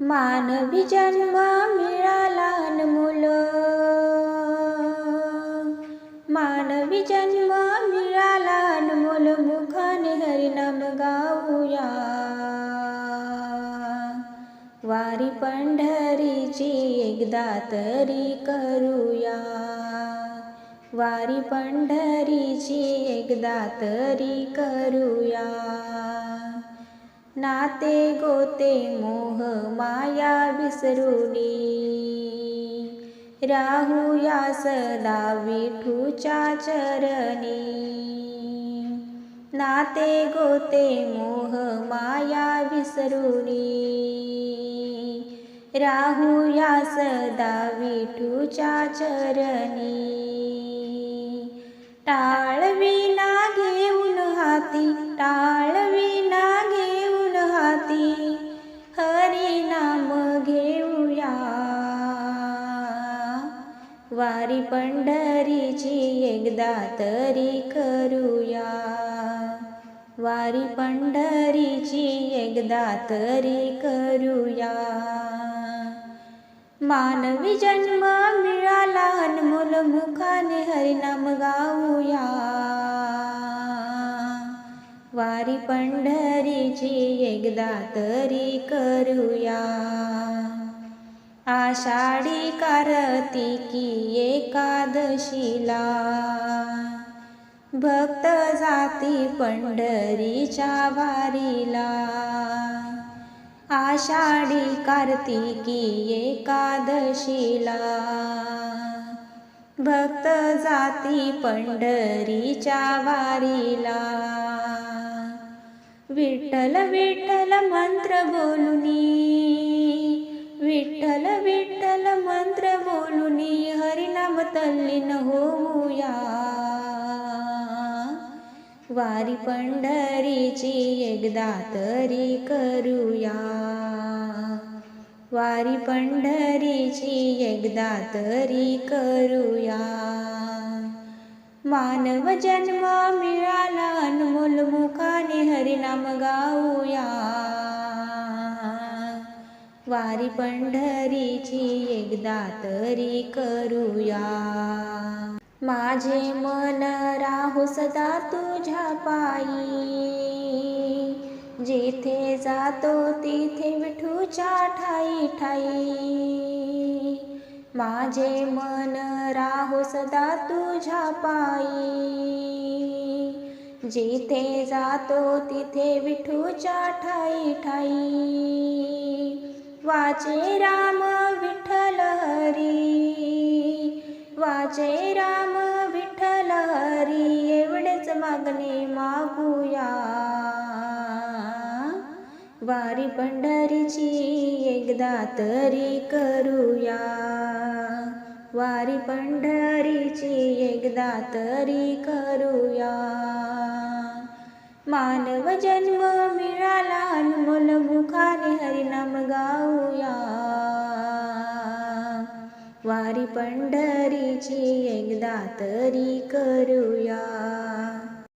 मानवी जन्म मिळाला अनमोल. मानवी जन्म मिळाला अनमोल. मुखाने हरिनाम गाऊया. वारी पंढरीची एकदा तरी करूया. वारी पंढरीची एकदा तरी करूया. नाते गोते मोह माया विसरुनी राहूया सदा विठूच्या चरणी. नाते गोते मोह माया विसरुनी राहूया सदा विठूच्या चरणी. टाळवी वारी पंढरीची एकदा तरी करूया. वारी पंढरीची एकदा तरी करूया. मानवी जन्म मिळाला अनमोल मुखाने हरिनाम गाऊया. वारी पंढरीची एकदा तरी करूया. आषाढी कार्तिकी एकादशीला. भक्त जाती पंढरीच्या वारीला. आषाढी कार्तिकी एकादशीला. भक्त जाती पंढरीच्या वारीला. विठ्ठल विठ्ठल मंत्र बोलुनी. विठ्ठल विठ्ठल मंत्र बोलून हरिनाम तल्लीन होऊया वारी पंढरीची एकदा तरी करूया वारी पंढरीची एकदा तरी करूया मानव जन्म मिळाला पंढरीची एकदा तरी करूया. माझे मन राहू सदा तुझ्या पायी. जिथे जातो तिथे विठूच्या ठाई ठाई. माझे मन राहू सदा तुझ्या पायी. जिथे जातो तिथे विठूच्या ठाई ठाई. वाचे राम विठ्ठल हरी. वाचे राम विठ्ठल हरी एवढेच मागणे मागूया. वारी पंढरीची एकदा तरी करूया. वारी पंढरीची एकदा तरी करूया. मानव जन्म मिळाला अनमोल मुखाने हरिनाम गाऊया. वारी पंढरीची एकदा तरी करूया.